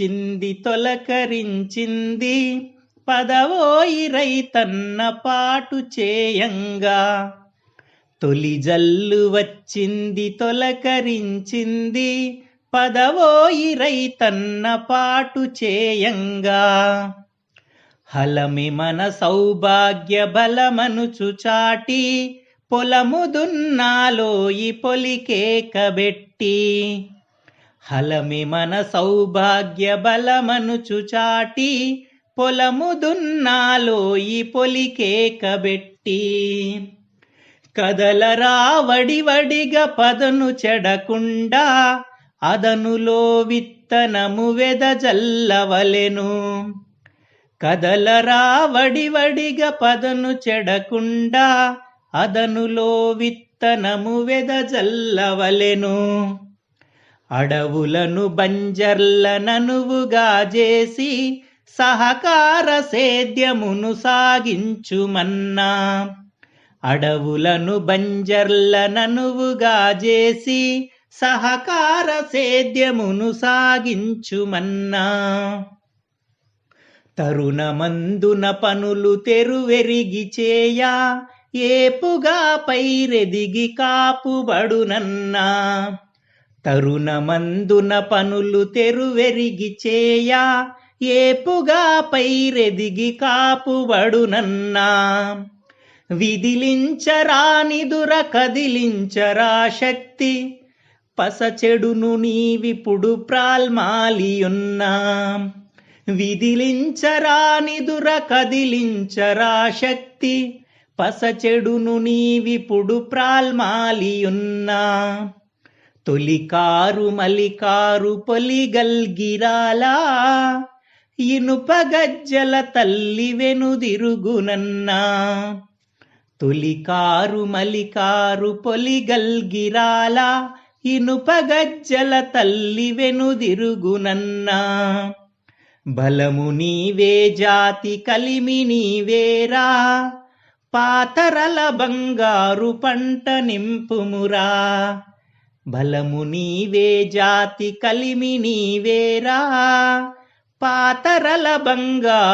వచ్చింది తొలకరించింది. పదవోయి రైతన్న పాటు చేయంగా. తొలి జల్లు వచ్చింది తొలకరించింది. పదవోయి రైతన్న పాటు చేయంగా. హలమి మన సౌభాగ్య బలమనుచు చాటి పొలము దున్నాలోయి పొలికేకబెట్టి హలమి మన సౌభాగ్య బలమనుచు చాటి పొలము దున్నాలోయి పొలికేకబెట్టి కదలరా వడివడిగా పదను చెడకుండా అదనులో విత్తనము వెదజల్లవలెను. కదలరా వడివడిగా పదను చెడకుండా అదనులో విత్తనము వెదజల్లవలెను. అడవులను బంజర్ల ననువుగా చేసి సహకార సేద్యమును సాగించుమన్నా. అడవులను బంజర్ల ననువుగా చేసి సహకార సేద్యమును సాగించుమన్నా. తరుణమందున పనులు తెరువెరిగి చేయా ఏపుగా పైరెదిగి కాపుబడునన్నా. తరుణమందున పనులు తెరువెరిగి చేయా ఏపుగా పైరెదిగి కాపుబడునన్నా. విదిలించరానిదుర కదిలించరా శక్తి పసచెడును నీవిపుడు ప్రాల్మాలియున్నా. విదిలించరానిదుర కదిలించరా శక్తి పసచెడును నీవిపుడు ప్రాల్మాలియున్నా. తొలికారు మలికారు పొలిగల్గిరాలా ఇనుపగజ్జల తల్లి వెనుదిరుగునన్నా. తొలికారు మలికారు పొలిగల్గిరాలా ఇనుప గజ్జల తల్లి వెనుదిరుగునన్నా. బలము నీవే జాతి కలిమి నీవేరా. పాతరల బంగారు పంట నింపుమురా. బలము నీవే జాతి కలిమి నీవేరా. పాతరల బంగారు